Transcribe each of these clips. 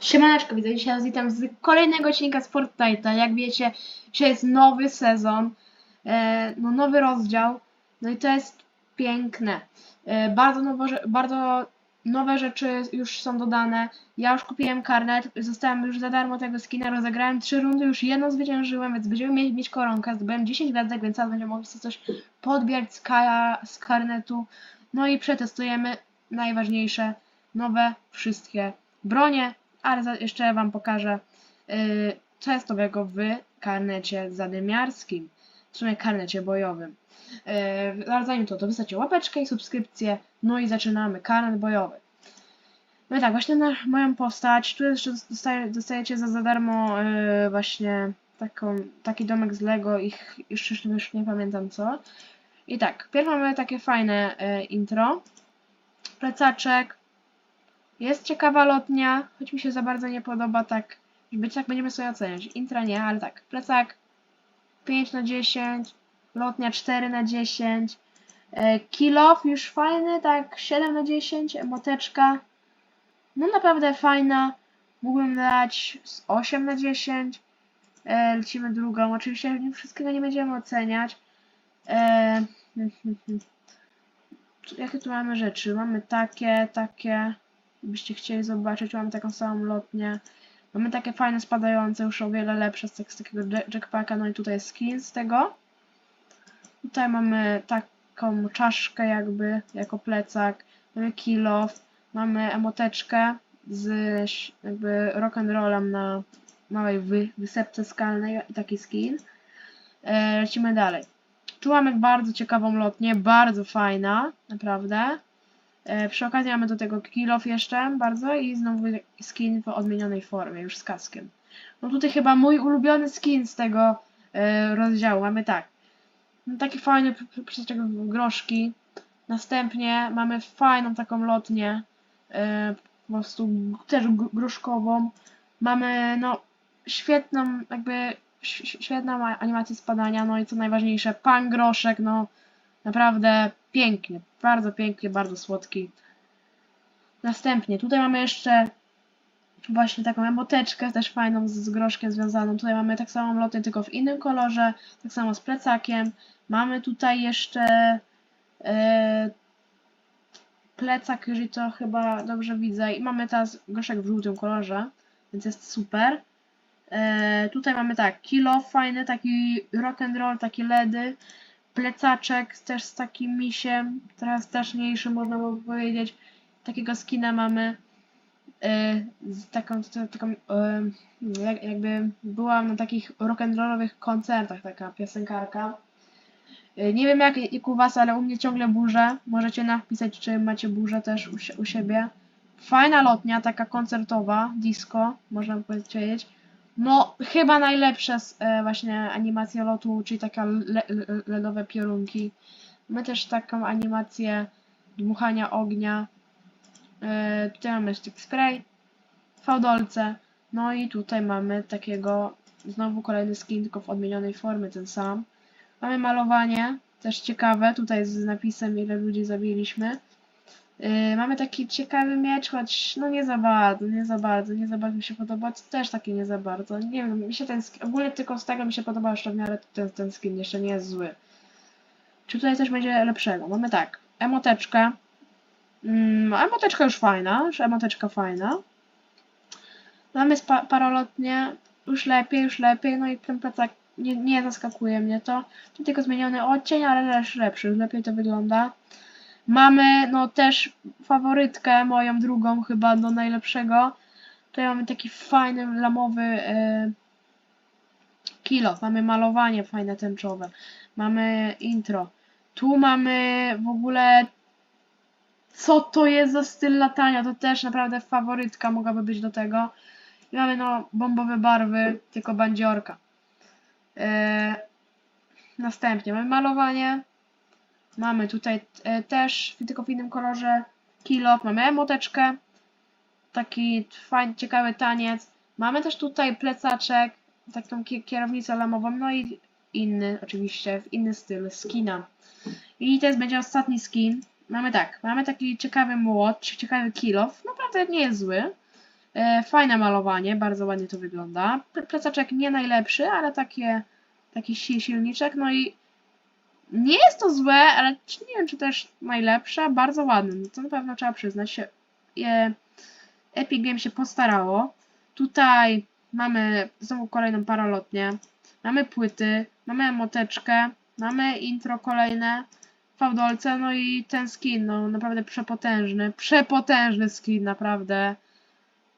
Siemaneczko, widzę dzisiaj witam z kolejnego odcinka z Fortnite'a. Jak wiecie, dzisiaj jest nowy sezon, e, no nowy rozdział, no i to jest piękne. E, bardzo, nowo, bardzo nowe rzeczy już są dodane. Ja już kupiłem karnet, zostałem już za darmo tego skina, rozegrałem trzy rundy, już jedną zwyciężyłem, więc będziemy mieć, mieć koronkę. Zdobyłem 10 gwiazdek, więc teraz będziemy mogli sobie coś podbierać z, ka- z karnetu. No i przetestujemy najważniejsze, nowe wszystkie bronie, ale jeszcze Wam pokażę, yy, co jest nowego w karnecie zadymiarskim, w sumie karnecie bojowym. Yy, ale zanim to, to wystarczy łapeczkę i subskrypcję, no i zaczynamy, karnet bojowy. No i tak, właśnie na moją postać, tu jeszcze dostaje, dostajecie za, za darmo yy, właśnie taką, taki domek z Lego, ich jeszcze już nie pamiętam co. I tak, pierw mamy takie fajne intro, plecaczek, jest ciekawa lotnia, choć mi się za bardzo nie podoba tak, być tak będziemy sobie oceniać. Intra nie, ale tak, plecak 5 na 10, lotnia 4 na 10, e, kill off już fajny, tak 7 na 10, emoteczka, no naprawdę fajna, mógłbym dać z 8 na 10, e, lecimy drugą, oczywiście wszystkiego nie będziemy oceniać, e, jakie tu mamy rzeczy, mamy takie, takie, byście chcieli zobaczyć, mamy taką samą lotnię. Mamy takie fajne spadające, już o wiele lepsze z, tak, takiego jack- jackpacka, no i tutaj skin z tego. Tutaj mamy taką czaszkę jakby, jako plecak, mamy kill off, mamy emoteczkę z jakby rock'n'rollem na małej wy, wysepce skalnej i taki skin. E, lecimy dalej. Tu mamy bardzo ciekawą lotnię, bardzo fajna, naprawdę. E, przy okazji mamy do tego kill off jeszcze bardzo i znowu skin w odmienionej formie, już z kaskiem. No tutaj chyba mój ulubiony skin z tego e, rozdziału. Mamy tak. No, taki fajny przyczek groszki. Następnie mamy fajną taką lotnię. E, po prostu też gr- gruszkową. Mamy no świetną jakby świetną animację spadania, no i co najważniejsze, pan groszek, no naprawdę pięknie, bardzo pięknie, bardzo słodki. Następnie tutaj mamy jeszcze właśnie taką emoteczkę, też fajną z, groszkiem związaną. Tutaj mamy tak samą lotnię, tylko w innym kolorze, tak samo z plecakiem. Mamy tutaj jeszcze e, plecak, jeżeli to chyba dobrze widzę. I mamy teraz groszek w żółtym kolorze, więc jest super. E, tutaj mamy tak, kilo fajny, taki rock and roll, takie LEDy. Plecaczek też z takim misiem, trochę straszniejszy można by powiedzieć. Takiego skina mamy. E, z taką, taką jak, jakby byłam na takich rock'n'rollowych koncertach, taka piosenkarka. E, Nie wiem jak, jak u was, ale u mnie ciągle burze. Możecie napisać, czy macie burzę też u, u siebie. Fajna lotnia, taka koncertowa, disco, można powiedzieć. No, chyba najlepsze z, e, właśnie animacja lotu, czyli taka le, le, LEDowe piorunki. My też taką animację dmuchania ognia. E, tutaj mamy stick spray, fałdolce. No i tutaj mamy takiego, znowu kolejny skin, tylko w odmienionej formie, ten sam. Mamy malowanie, też ciekawe, tutaj z napisem ile ludzi zabiliśmy. Yy, mamy taki ciekawy miecz, choć no nie za bardzo, nie za bardzo, nie za bardzo mi się podoba, też taki nie za bardzo. Nie wiem, mi się ten skin, ogólnie tylko z tego mi się podoba jeszcze w miarę ten, ten skin jeszcze nie jest zły. Czy tutaj coś będzie lepszego? Mamy tak, emoteczkę. Mm, emoteczka już fajna, już emoteczka fajna. Mamy parolotnie, już lepiej, już lepiej, no i ten plecak nie, nie zaskakuje mnie to. Tu tylko zmieniony odcień, ale też lepszy, już lepiej to wygląda. Mamy no też faworytkę, moją drugą chyba do najlepszego. Tutaj mamy taki fajny, lamowy e. Mamy malowanie fajne tęczowe. Mamy intro. Tu mamy w ogóle co to jest za styl latania. To też naprawdę faworytka mogłaby być do tego. I mamy no bombowe barwy, tylko bandziorka. E, następnie mamy malowanie. Mamy tutaj e, też, tylko w innym kolorze, kilo. Mamy emoteczkę. Taki fajny, ciekawy taniec. Mamy też tutaj plecaczek, taką ki- kierownicę lamową, no i inny, oczywiście, w inny styl, skina. I jest będzie ostatni skin. Mamy tak, mamy taki ciekawy młot, ciekawy kill off. Naprawdę nie jest zły. E, fajne malowanie, bardzo ładnie to wygląda. Ple- Plecaczek nie najlepszy, ale takie, taki si- silniczek, no i nie jest to złe, ale nie wiem, czy też najlepsze, bardzo ładne, no to na pewno trzeba przyznać się. Epic Games się postarało. Tutaj mamy znowu kolejną paralotnię, mamy płyty, mamy emoteczkę, mamy intro kolejne, fałdolce, no i ten skin, no naprawdę przepotężny, przepotężny skin, naprawdę.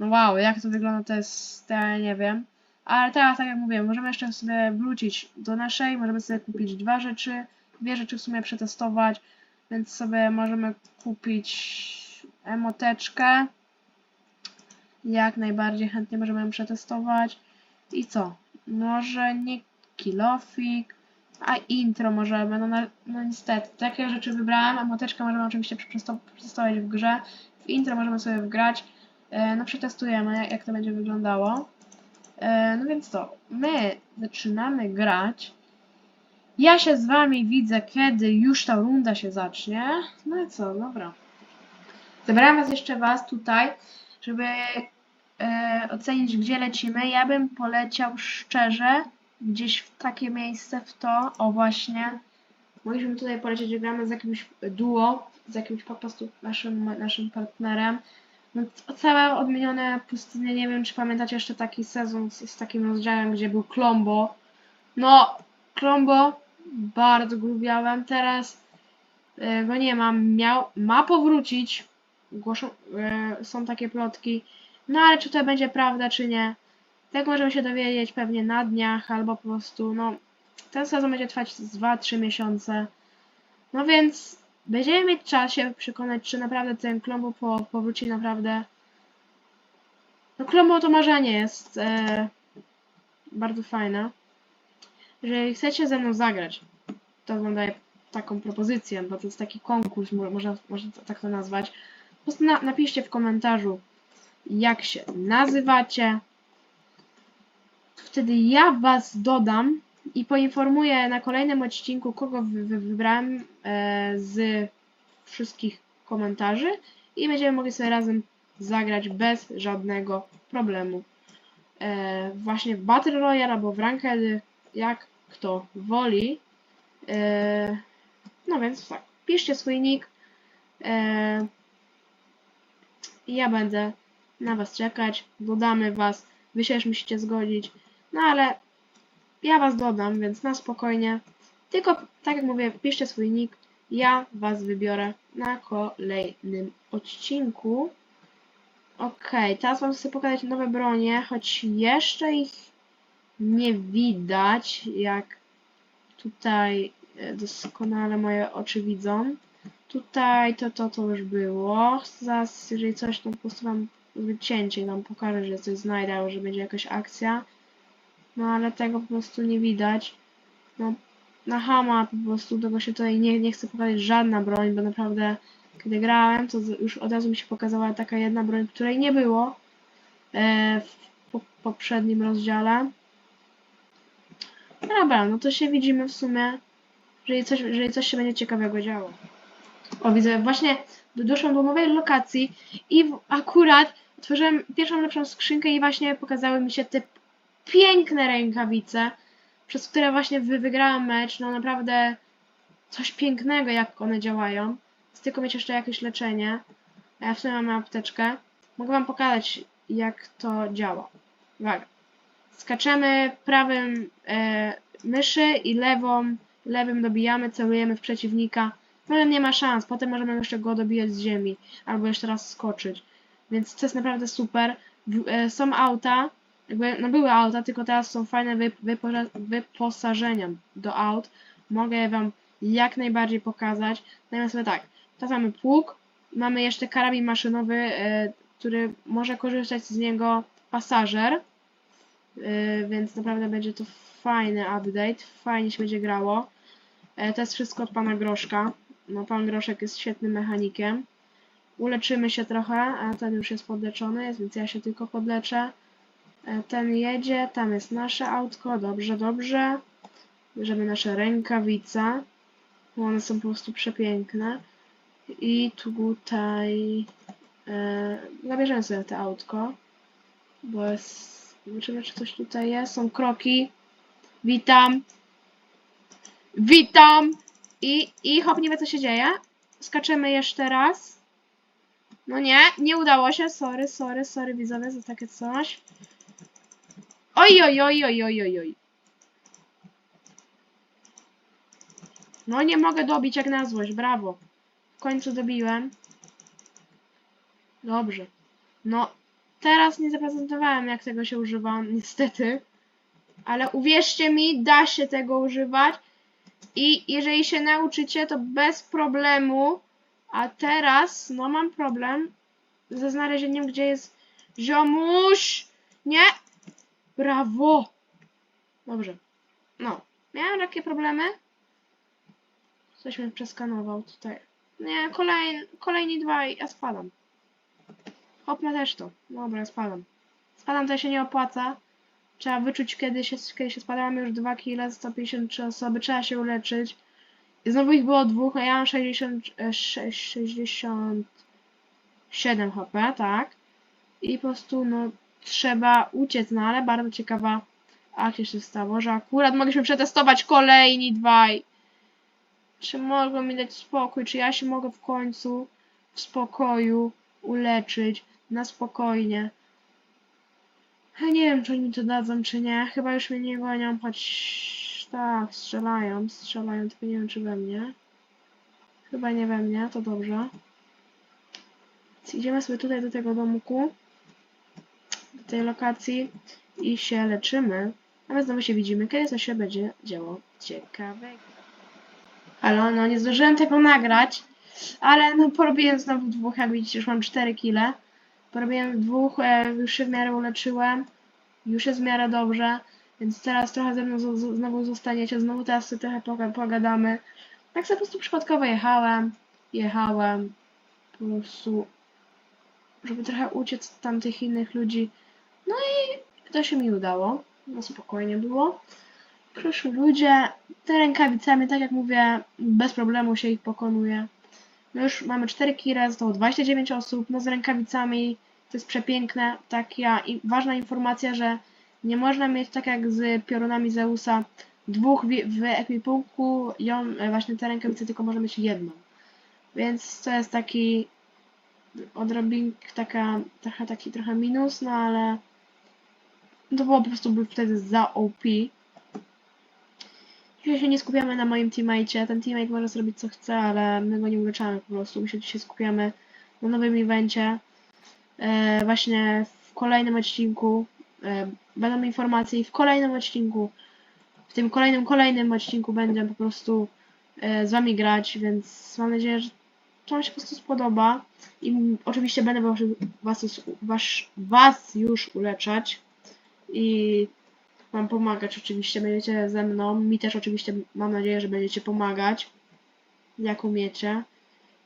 No wow, jak to wygląda, to jest, to ja nie wiem. Ale teraz, tak jak mówiłem, możemy jeszcze sobie wrócić do naszej, możemy sobie kupić dwa rzeczy, dwie rzeczy w sumie przetestować, więc sobie możemy kupić emoteczkę. Jak najbardziej chętnie możemy ją przetestować. I co? Może nie kilofik, a intro możemy, no, na, no niestety, takie rzeczy wybrałem, emoteczkę możemy oczywiście przetesto- przetestować w grze, w intro możemy sobie wgrać, e, no przetestujemy jak to będzie wyglądało. E, no więc to, my zaczynamy grać, ja się z wami widzę, kiedy już ta runda się zacznie, no i co, dobra. Zebrałem was jeszcze was tutaj, żeby e, ocenić, gdzie lecimy. Ja bym poleciał szczerze gdzieś w takie miejsce, w to, o właśnie. Mogliśmy tutaj polecieć, że gramy z jakimś duo, z jakimś po prostu naszym, naszym partnerem. No, całe odmienione pustynie, nie wiem czy pamiętacie jeszcze taki sezon z, z takim rozdziałem, gdzie był Klombo. No, Klombo bardzo go lubiałem, teraz e, go nie mam, miał, ma powrócić, głoszą, e, są takie plotki, no ale czy to będzie prawda, czy nie, tego możemy się dowiedzieć pewnie na dniach, albo po prostu, no, ten sezon będzie trwać z 2-3 miesiące. No więc będziemy mieć czas się przekonać, czy naprawdę ten Klombo po, powróci naprawdę. No Klombo to marzenie jest e, bardzo fajne. Jeżeli chcecie ze mną zagrać, to wam daję taką propozycję, bo to jest taki konkurs, mo- można, można tak to nazwać. Po prostu na, napiszcie w komentarzu, jak się nazywacie. Wtedy ja was dodam i poinformuję na kolejnym odcinku, kogo wy, wy, wybrałem e, z wszystkich komentarzy i będziemy mogli sobie razem zagrać bez żadnego problemu. E, właśnie w Battle Royale albo w Rankedy, jak kto woli. E, no więc tak, piszcie swój nick. Ja będę na was czekać, dodamy was, wy się musicie zgodzić, no ale ja was dodam, więc na spokojnie. Tylko, tak jak mówię, piszcie swój nick, ja was wybiorę na kolejnym odcinku. Okej, teraz wam chcę pokazać nowe bronie, choć jeszcze ich nie widać, jak tutaj e, doskonale moje oczy widzą. Tutaj to, to, to już było. Zaraz, jeżeli coś, to po prostu wam wycięcie wam pokażę, że coś znajdę, że będzie jakaś akcja. No ale tego po prostu nie widać. No, na Hama po prostu tego się tutaj nie, nie chcę pokazać żadna broń, bo naprawdę kiedy grałem, to już od razu mi się pokazała taka jedna broń, której nie było e, w po, poprzednim rozdziale. Dobra, no to się widzimy w sumie, jeżeli coś, jeżeli coś się będzie ciekawego działo. O, widzę, właśnie do- doszłam do nowej lokacji i akurat otworzyłem pierwszą lepszą skrzynkę i właśnie pokazały mi się te piękne rękawice, przez które właśnie wy, wygrałam mecz. No naprawdę coś pięknego, jak one działają. Chcę tylko mieć jeszcze jakieś leczenie. A Ja w sumie mam apteczkę. Mogę wam pokazać, jak to działa. Uwaga. Skaczemy prawym e, myszy i lewą, lewym dobijamy, celujemy w przeciwnika. Potem nie ma szans, potem możemy jeszcze go dobijać z ziemi, albo jeszcze raz skoczyć. Więc to jest naprawdę super. E, są auta, jakby, no były auta, tylko teraz są fajne wy, wypo- wyposażenia do aut. Mogę je wam jak najbardziej pokazać. Natomiast sobie tak, teraz mamy pług, mamy jeszcze karabin maszynowy, e, który może korzystać z niego pasażer. E, więc naprawdę będzie to fajny update, fajnie się będzie grało. E, to jest wszystko od pana Groszka. No, pan Groszek jest świetnym mechanikiem. Uleczymy się trochę, a ten już jest podleczony, więc ja się tylko podleczę. E, Ten jedzie, tam jest nasze autko, dobrze, dobrze. Bierzemy nasze rękawice. bo One są po prostu przepiękne. I tutaj e, zabierzemy sobie to autko. Bo jest... Zobaczymy, czy coś tutaj jest. Są kroki. Witam. Witam! I, i hop, nie wie co się dzieje. Skaczemy jeszcze raz. No nie, nie udało się. Sorry, sorry, sorry widzowie za takie coś. Oj, oj, oj, oj, oj, oj, oj. No nie mogę dobić jak na złość, brawo. W końcu dobiłem. Dobrze. No, teraz nie zaprezentowałem jak tego się używa, niestety. Ale uwierzcie mi, da się tego używać. I jeżeli się nauczycie, to bez problemu. A teraz, no mam problem ze znalezieniem, gdzie jest ziomuś. Nie. Brawo. Dobrze. No. Miałem takie problemy. Coś mnie przeskanował tutaj. Nie, kolejny, kolejni dwa i ja spadam. Hopnę też to. Dobra, ja spadam. Spadam to się nie opłaca. Trzeba wyczuć kiedy się, kiedy się spadałam już 2 kg, 153 osoby, trzeba się uleczyć. I znowu ich było dwóch, a ja mam 60, e, sze- 67 HP, tak. I po prostu no trzeba uciec, no ale bardzo ciekawa akcja się stało, że akurat mogliśmy przetestować kolejni dwaj. Czy mogą mi dać spokój, czy ja się mogę w końcu w spokoju uleczyć, na spokojnie. Ja nie wiem, czy oni mi to dadzą, czy nie. Chyba już mnie nie gonią, choć tak, strzelają, strzelają, tylko nie wiem, czy we mnie. Chyba nie we mnie, to dobrze. Idziemy sobie tutaj do tego domku, do tej lokacji i się leczymy. A my znowu się widzimy, kiedy coś się będzie działo ciekawego. Ale no, nie zdążyłem tego nagrać, ale no porobiłem znowu dwóch, jak widzicie, już mam 4 kile. Porobiłem dwóch, e, już się w miarę uleczyłem. Już jest w miarę dobrze. Więc teraz trochę ze mną znowu zostaniecie. Znowu teraz sobie trochę poga- pogadamy. Tak sobie po prostu przypadkowo jechałem. Jechałem. Po prostu. Żeby trochę uciec od tamtych innych ludzi. No i to się mi udało. No spokojnie było. Proszę ludzie. Te rękawicami, tak jak mówię, bez problemu się ich pokonuje. No już mamy 4 kile, zostało 29 osób, no z rękawicami, to jest przepiękne, taka i ważna informacja, że nie można mieć tak jak z piorunami Zeusa dwóch w, w ekwipunku, ją, e, właśnie te rękawice tylko można mieć jedną. Więc to jest taki odrobink, taka, trochę taki trochę minus, no ale to było po prostu by wtedy za OP. Dzisiaj się nie skupiamy na moim teammate. Ten teammate może zrobić co chce, ale my go nie uleczamy po prostu. My się dzisiaj skupiamy na nowym evencie. E, właśnie w kolejnym odcinku e, będą informacje i w kolejnym odcinku, w tym kolejnym, kolejnym odcinku będę po prostu e, z wami grać, więc mam nadzieję, że to wam się po prostu spodoba. I oczywiście będę was, was, was, was już uleczać. I wam pomagać oczywiście, będziecie ze mną. Mi też oczywiście mam nadzieję, że będziecie pomagać, jak umiecie.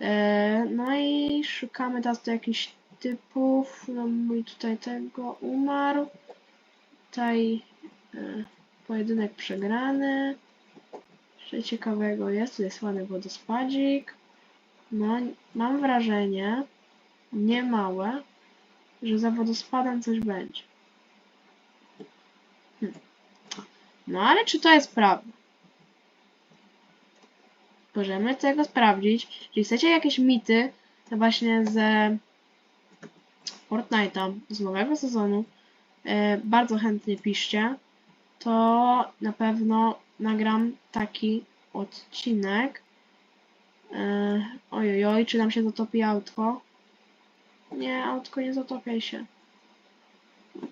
E, no i szukamy teraz tu jakichś typów. No mój tutaj tego umarł. Tutaj e, pojedynek przegrany. Jeszcze ciekawego jest, tu jest wodospadzik. No, mam wrażenie, niemałe, że za wodospadem coś będzie. No ale czy to jest prawda? Możemy tego sprawdzić. Jeśli chcecie jakieś mity, to właśnie ze Fortnite'a, z nowego sezonu, e, bardzo chętnie piszcie, to na pewno nagram taki odcinek. E, ojojoj, czy nam się zatopi autko? Nie, autko nie zatopiaj się.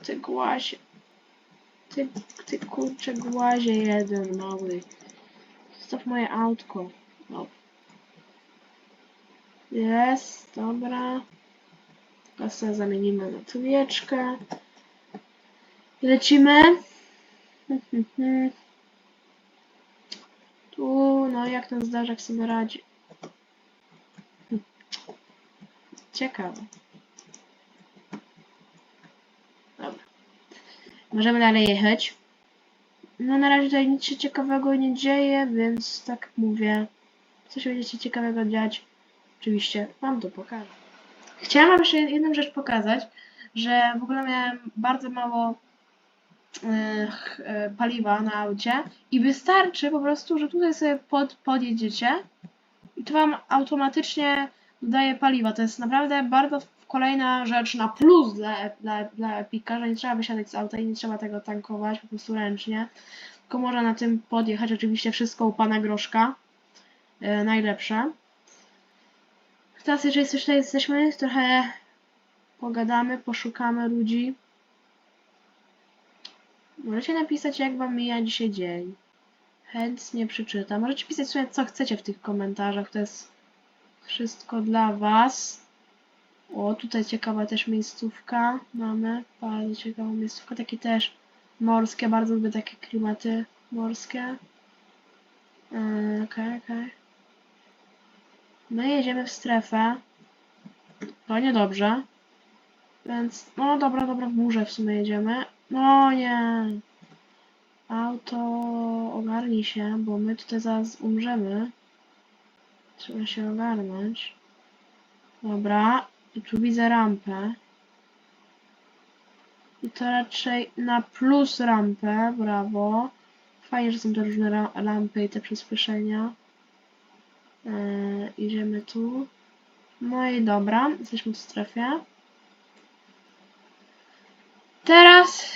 Ty głazie. Ty, ty kurczę głazie jeden mały. Stop moje autko. No. Jest, dobra. Sobie zamienimy na trójeczkę. Lecimy. Tu, no jak ten zdarzak sobie radzi. Ciekawe. Możemy dalej jechać. No na razie tutaj nic się ciekawego nie dzieje, więc tak mówię, coś będzie ciekawego dziać, oczywiście wam to pokażę. Chciałam wam jeszcze jedną rzecz pokazać, że w ogóle miałem bardzo mało e, ch- e, paliwa na aucie i wystarczy po prostu, że tutaj sobie pod, podjedziecie i to wam automatycznie dodaje paliwa. To jest naprawdę bardzo kolejna rzecz na plus dla, dla, dla Epika, że nie trzeba wysiadać z auta i nie trzeba tego tankować po prostu ręcznie. Tylko można na tym podjechać. Oczywiście wszystko u pana Groszka. E, najlepsze. Teraz jeżeli coś tutaj jesteśmy, trochę pogadamy, poszukamy ludzi. Możecie napisać, jak wam mija dzisiaj dzień. Chętnie przeczytam. Możecie pisać sobie, co chcecie w tych komentarzach. To jest wszystko dla was. O, tutaj ciekawa też miejscówka mamy. Bardzo ciekawą miejscówkę. Takie też morskie. Bardzo lubię takie klimaty morskie. Yy, Okej, okej. No i jedziemy w strefę. To niedobrze. Więc, no dobra, dobra, w górze w sumie jedziemy. No nie. Auto, ogarnij się, bo my tutaj zaraz umrzemy. Trzeba się ogarnąć. Dobra, tu widzę rampę. I to raczej na plus rampę, brawo. Fajnie, że są te różne lampy i te przyspieszenia. Eee, idziemy tu. No i dobra, jesteśmy w strefie. Teraz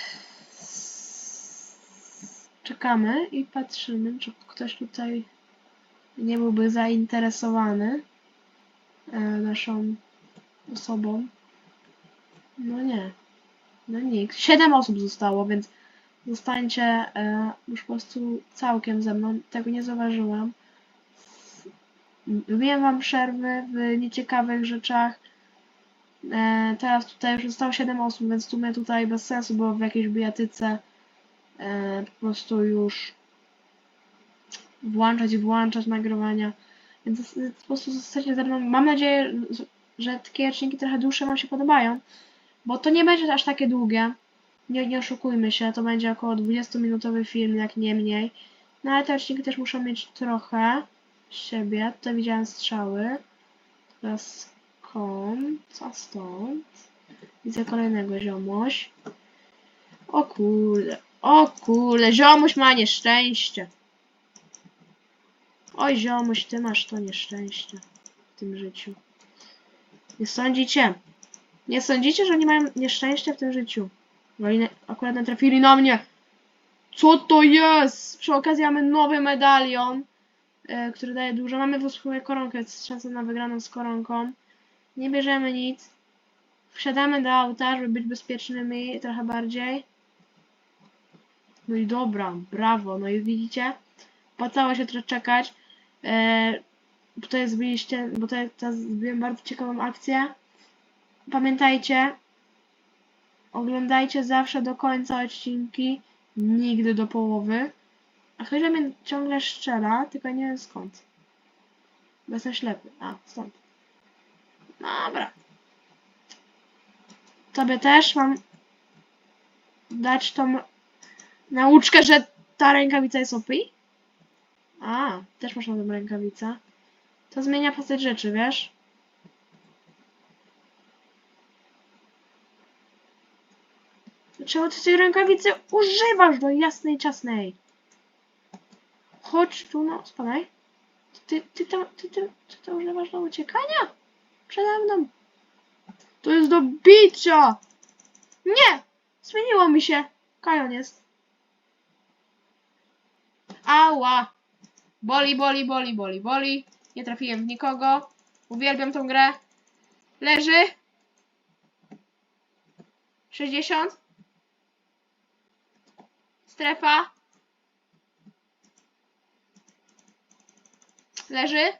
czekamy i patrzymy, czy ktoś tutaj nie byłby zainteresowany e, naszą osobą. No nie. No nikt. Siedem osób zostało, więc zostańcie e, już po prostu całkiem ze mną. Tego nie zauważyłam. Robiłem wam przerwy w nieciekawych rzeczach. E, teraz tutaj już zostało 7 osób, więc w sumie tutaj bez sensu było w jakiejś bijatyce e, po prostu już włączać i włączać nagrywania. Więc po prostu zostacie ze mną. Mam nadzieję, że- takie odcinki trochę dłuższe Wam się podobają, bo to nie będzie aż takie długie. Nie, nie oszukujmy się, to będzie około 20-minutowy film, jak nie mniej. No ale te odcinki też muszą mieć trochę siebie. Tutaj widziałem strzały. Teraz skąd? Co stąd? Widzę kolejnego ziomuś. O kurde. O kurde, ziomuś ma nieszczęście. Oj ziomuś, ty masz to nieszczęście w tym życiu. Nie sądzicie? Nie sądzicie, że oni mają nieszczęście w tym życiu? No i akurat natrafili na mnie. Co to jest? Przy okazji mamy nowy medalion, e, który daje dużo. Mamy w koronkę, jest szansa na wygraną z koronką. Nie bierzemy nic. Wsiadamy do auta, żeby być bezpiecznymi trochę bardziej. No i dobra, brawo. No i widzicie? Opłacało się trochę czekać. E, tutaj zbiliście, bo tutaj teraz zbiłem bardzo ciekawą akcję. Pamiętajcie, oglądajcie zawsze do końca odcinki, nigdy do połowy. A ktoś mnie ciągle strzela, tylko nie wiem skąd. Bo jestem ślepy. A, stąd. Dobra. Tobie też mam dać tą nauczkę, że ta rękawica jest OP? A, też masz na tą rękawicę. To zmienia postać rzeczy, wiesz? Czego ty tej rękawicy używasz do jasnej ciasnej? Chodź tu, no, spadaj. Ty, ty, to, ty, ty, ty to używasz do uciekania? Przede mną. To jest do bicia! Nie! Zmieniło mi się. Kajon jest. Ała! Boli, boli, boli, boli, boli. Nie trafiłem w nikogo. Uwielbiam tą grę. Leży. 60. Strefa. Leży.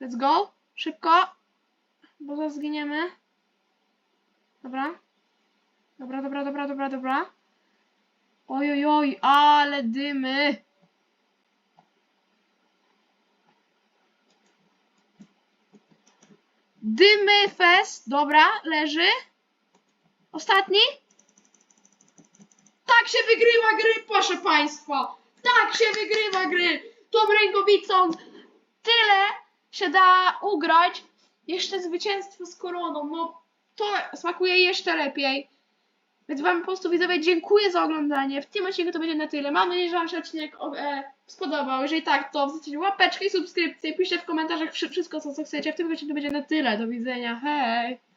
Let's go. Szybko. Bo zaraz zginiemy. Dobra. Dobra, dobra, dobra, dobra, dobra. Oj, oj, oj, ale dymy. Dymy fest. Dobra, leży. Ostatni. Tak się wygrywa gry, proszę Państwa. Tak się wygrywa gry. Tą rękawicą tyle się da ugrać. Jeszcze zwycięstwo z koroną. No to smakuje jeszcze lepiej. Więc wam po prostu widzowie dziękuję za oglądanie. W tym odcinku to będzie na tyle. Mam nadzieję, że wam się odcinek o, e, spodobał. Jeżeli tak, to zostawcie łapeczkę i subskrypcję. Piszcie w komentarzach wszy- wszystko, co, chcecie. W tym to będzie na tyle. Do widzenia. Hej!